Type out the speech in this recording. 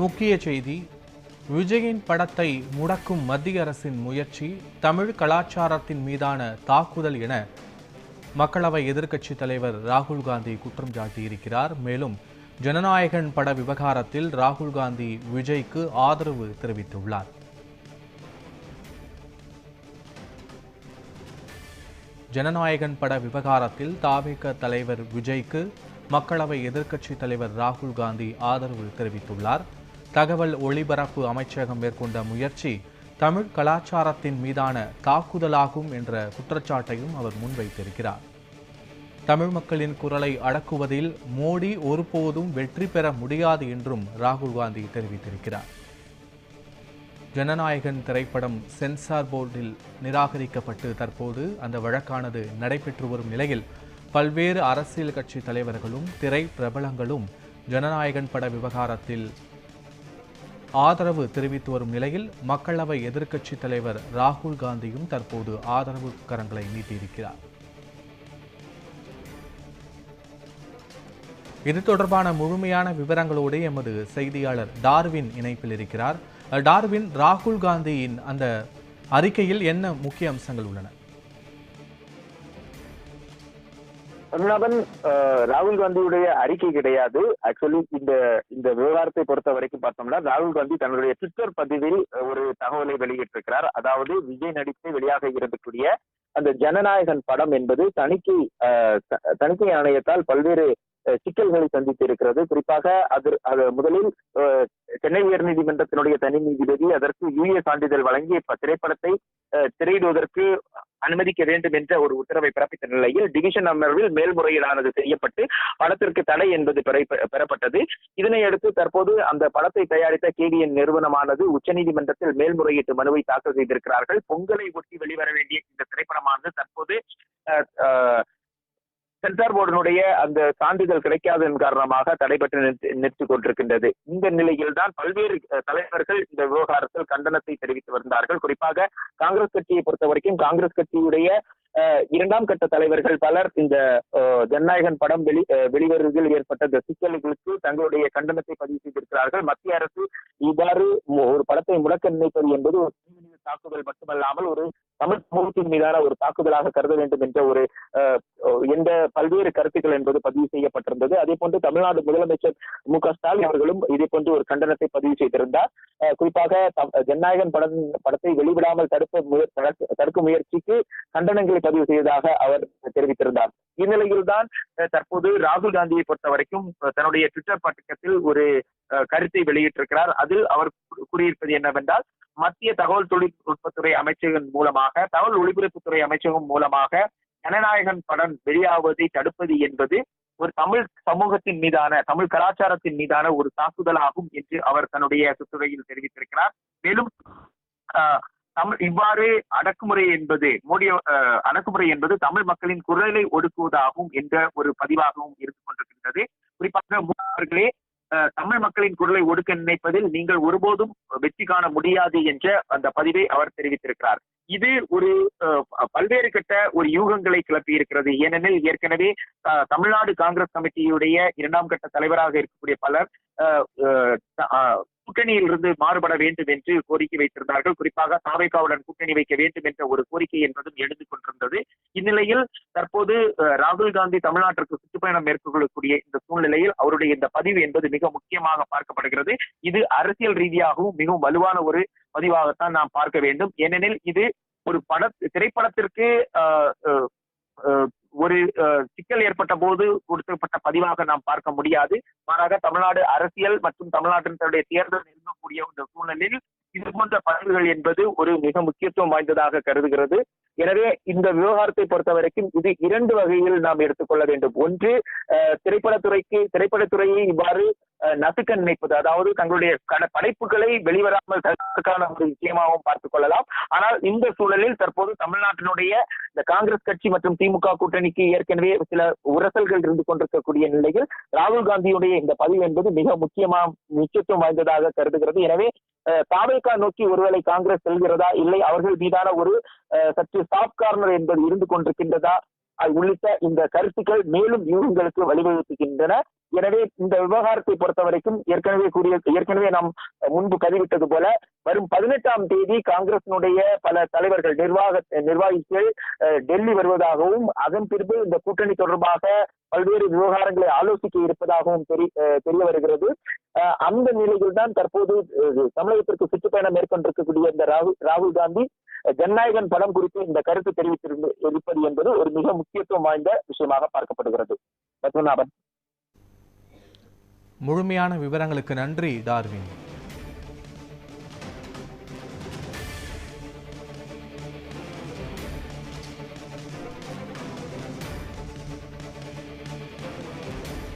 முக்கிய செய்தி விஜயின் படத்தை முடக்கும் மத்திய அரசின் முயற்சி தமிழ் கலாச்சாரத்தின் மீதான தாக்குதல் என மக்களவை எதிர்க்கட்சித் தலைவர் ராகுல் காந்தி குற்றம் சாட்டியிருக்கிறார். மேலும் ஜனநாயகன் பட விவகாரத்தில் ராகுல் காந்தி விஜய்க்கு ஆதரவு தெரிவித்துள்ளார். ஜனநாயகன் பட விவகாரத்தில் தாவிக தலைவர் விஜய்க்கு மக்களவை எதிர்க்கட்சித் தலைவர் ராகுல் காந்தி ஆதரவு தெரிவித்துள்ளார். தகவல் ஒளிபரப்பு அமைச்சகம் மேற்கொண்ட முயற்சி தமிழ் கலாச்சாரத்தின் மீதான தாக்குதலாகும் என்ற குற்றச்சாட்டையும் அவர் முன்வைத்திருக்கிறார். தமிழ் மக்களின் குரலை அடக்குவதில் மோடி ஒருபோதும் வெற்றி பெற முடியாது என்றும் ராகுல் காந்தி தெரிவித்திருக்கிறார். ஜனநாயகன் திரைப்படம் சென்சார் போர்டில் நிராகரிக்கப்பட்டு தற்போது அந்த வழக்கானது நடைபெற்று வரும் நிலையில் பல்வேறு அரசியல் கட்சி தலைவர்களும் திரை பிரபலங்களும் ஜனநாயகன் பட விவகாரத்தில் ஆதரவு தெரிவித்து வரும் நிலையில் மக்களவை எதிர்க்கட்சித் தலைவர் ராகுல் காந்தியும் தற்போது ஆதரவு கரங்களை நீட்டியிருக்கிறார். இது தொடர்பான முழுமையான விவரங்களோடு எமது செய்தியாளர் டார்வின் இணைப்பில் இருக்கிறார். டார்வின் ராகுல் காந்தியின் அந்த அறிக்கையில் என்ன முக்கிய அம்சங்கள் உள்ளன? பத்மநாபன் ராகுல் காந்தியுடைய அறிக்கை கிடையாது. ஆக்சுவலி இந்த இந்த விவகாரத்தை பொறுத்த வரைக்கும் பார்த்தோம்னா ராகுல் காந்தி தன்னுடைய ட்விட்டர் பதிவில் ஒரு தகவலை வெளியிட்டிருக்கிறார். அதாவது விஜய் நடித்து வெளியாக இருக்கக்கூடிய அந்த ஜனநாயகன் படம் என்பது தணிக்கை தணிக்கை ஆணையத்தால் பல்வேறு சிக்கல்களை சந்தித்து இருக்கிறது குறிப்பாக அது அது முதலில் அஹ், சென்னை உயர்நீதிமன்றத்தினுடைய தனி நீதிபதி அதற்கு யூஏ சான்றிதழ் வழங்கி இப்ப திரைப்படத்தை அஹ், திரையிடுவதற்கு அனுமதிக்க வேண்டும் என்ற ஒரு உத்தரவை பிறப்பித்த நிலையில் டிவிஷன் அமர்வில் மேல்முறையீடானது செய்யப்பட்டு படத்திற்கு தடை என்பது பெறப்பட்டது. இதனையடுத்து தற்போது அந்த படத்தை தயாரித்த கேடிஎன் நிறுவனமானது உச்சநீதிமன்றத்தில் மேல்முறையீட்டு மனுவை தாக்கல் செய்திருக்கிறார்கள். பொங்கலை ஒட்டி வெளிவர வேண்டிய இந்த திரைப்படமானது தற்போது அஹ், அஹ், சென்சார் போர்டினுடைய அந்த சான்றிதழ் கிடைக்காதன் காரணமாக தடைபட்டு நிறுத்தி நிறுத்திக் கொண்டிருக்கின்றது. இந்த நிலையில் தான் பல்வேறு தலைவர்கள் இந்த விவகாரத்தில் கண்டனத்தை தெரிவித்து வந்தார்கள் குறிப்பாக காங்கிரஸ் கட்சியை பொறுத்த வரைக்கும் காங்கிரஸ் கட்சியுடைய இரண்டாம் கட்ட தலைவர்கள் பலர் இந்த ஜனநாயகன் படம் வெளி வெளிவருவதில் ஏற்பட்ட இந்த சிக்கல்களுக்கு தங்களுடைய கண்டனத்தை பதிவு செய்திருக்கிறார்கள். மத்திய அரசு இவ்வாறு ஒரு படத்தை முடக்க நினைப்பது என்பது ஒரு தீவிர தாக்குதல் மட்டுமல்லாமல் ஒரு தமிழ் சமூகத்தின் மீதான ஒரு தாக்குதலாக கருத வேண்டும் என்ற ஒரு அஹ், எந்த பல்வேறு கருத்துக்கள் என்பது பதிவு செய்யப்பட்டிருந்தது. அதே போன்று தமிழ்நாடு முதலமைச்சர் மு க ஸ்டாலின் அவர்களும் இதே போன்று ஒரு கண்டனத்தை பதிவு செய்திருந்தார். குறிப்பாக ஜனநாயகன் படம் படத்தை வெளிவிடாமல் தடுப்ப தடுக்கும் முயற்சிக்கு கண்டனங்களை பதிவு செய்ததாக அவர் தெரிவித்திருந்தார். இந்நிலையில் தான் தற்போது ராகுல் காந்தியை பொறுத்த வரைக்கும் தன்னுடைய ட்விட்டர் பக்கத்தில் ஒரு அஹ், கருத்தை வெளியிட்டிருக்கிறார். அதில் அவர் கூறியிருப்பது என்னவென்றால் மத்திய தகவல் தொழில்நுட்பத்துறை அமைச்சகம் மூலமாக தகவல் ஒலிபரப்புத்துறை அமைச்சகம் மூலமாக ஜனநாயகன் படம் வெளியாவதை தடுப்பது என்பது ஒரு தமிழ் சமூகத்தின் மீதான தமிழ் கலாச்சாரத்தின் மீதான ஒரு தாக்குதலாகும் என்று அவர் தன்னுடைய சுற்றுரையில் தெரிவித்திருக்கிறார். மேலும் தமிழ் இவ்வாறு அடக்குமுறை என்பது மோடி அடக்குமுறை என்பது தமிழ் மக்களின் குரலை ஒடுக்குவதாகும் என்ற ஒரு பதிவாகவும் இருந்து கொண்டிருக்கின்றது. குறிப்பாக மூவர்களே ஆஹ், தமிழ் மக்களின் குரலை ஒடுக்க நினைப்பதில் நீங்கள் ஒருபோதும் வெற்றி காண முடியாது என்ற அந்த பதிவை அவர் தெரிவித்திருக்கிறார். இது ஒரு பல்வேறு கட்ட ஒரு யூகங்களை கிளப்பி இருக்கிறது. ஏனெனில் ஏற்கனவே தமிழ்நாடு காங்கிரஸ் கமிட்டியுடைய இரண்டாம் கட்ட தலைவராக இருக்கக்கூடிய பலர் கூட்டணியிலிருந்து கூட்டணியில் இருந்து மாறுபட வேண்டும் என்று கோரிக்கை வைத்திருந்தார்கள். குறிப்பாக தாவைக்காவுடன் கூட்டணி வைக்க வேண்டும் என்ற ஒரு கோரிக்கை என்பதும் எழுந்து கொண்டிருந்தது. இந்நிலையில் தற்போது ராகுல் காந்தி தமிழ்நாட்டிற்கு சுற்றுப்பயணம் மேற்கொள்ளக்கூடிய இந்த சூழ்நிலையில் அவருடைய இந்த பதிவு என்பது மிக முக்கியமாக பார்க்கப்படுகிறது. இது அரசியல் ரீதியாகவும் மிகவும் வலுவான ஒரு பதிவாகத்தான் நாம் பார்க்க வேண்டும். ஏனெனில் இது ஒரு பட திரைப்படத்திற்கு ஒரு சிக்கல் ஏற்பட்ட போது கொடுக்கப்பட்ட பதிவாக நாம் பார்க்க முடியாது. மாறாக தமிழ்நாடு அரசியல் மற்றும் தமிழ்நாட்டினுடைய தேர்தல் இருக்கக்கூடிய இந்த சூழ்நிலையில் இது போன்ற பதிவுகள் என்பது ஒரு மிக முக்கியத்துவம் வாய்ந்ததாக கருதுகிறது. எனவே இந்த விவகாரத்தை பொறுத்த வரைக்கும் இது இரண்டு வகையில் நாம் எடுத்துக்கொள்ள வேண்டும். ஒன்று திரைப்படத்துறைக்கு திரைப்படத்துறையை இவ்வாறு நசுக்க நினைப்பது அதாவது தங்களுடைய கட- படைப்புகளை வெளிவராமல் தடுப்பதற்கான ஒரு விஷயமாகவும் பார்த்துக் கொள்ளலாம். ஆனால் இந்த சூழலில் தற்போது தமிழ்நாட்டினுடைய இந்த காங்கிரஸ் கட்சி மற்றும் திமுக கூட்டணிக்கு ஏற்கனவே சில உரசல்கள் இருந்து கொண்டிருக்கக்கூடிய நிலையில் ராகுல் காந்தியுடைய இந்த பதிவு என்பது மிக முக்கியமா முக்கியத்துவம் வாய்ந்ததாக கருதுகிறது. எனவே அஹ், தாவேகா நோக்கி ஒருவேளை காங்கிரஸ் செல்கிறதா? இல்லை அவர்கள் மீதான ஒரு அஹ், சற்று சாஃப்ட் கார்னர் என்பது இருந்து கொண்டிருக்கின்றதா? உள்ளிட்ட இந்த கருத்துக்கள் மேலும் யூகங்களுக்கு வழிவகுக்கின்றன எனவே இந்த விவகாரத்தை பொறுத்த வரைக்கும் ஏற்கனவே கூறிய ஏற்கனவே நாம் முன்பு பதிவிட்டது போல வரும் பதினெட்டாம் தேதி காங்கிரசினுடைய பல தலைவர்கள் நிர்வாக நிர்வாகிகள் அஹ், டெல்லி வருவதாகவும் அதன் பிறகு இந்த கூட்டணி தொடர்பாக பல்வேறு விவகாரங்களை ஆலோசிக்க இருப்பதாகவும் தெரி- அஹ், தெரிய வருகிறது. அஹ், அந்த நிலையில் தான் தற்போது தமிழகத்திற்கு சுற்றுப்பயணம் மேற்கொண்டிருக்கக்கூடிய இந்த ராகுல் ராகுல் காந்தி ஜனநாயகன் படம் குறித்து இந்த கருத்து தெரிவித்திருந்து இருப்பது என்பது ஒரு மிக முக்கியத்துவம் வாய்ந்த விஷயமாக பார்க்கப்படுகிறது. பத்மநாபன். முழுமையான விவரங்களுக்கு நன்றி டார்வின்.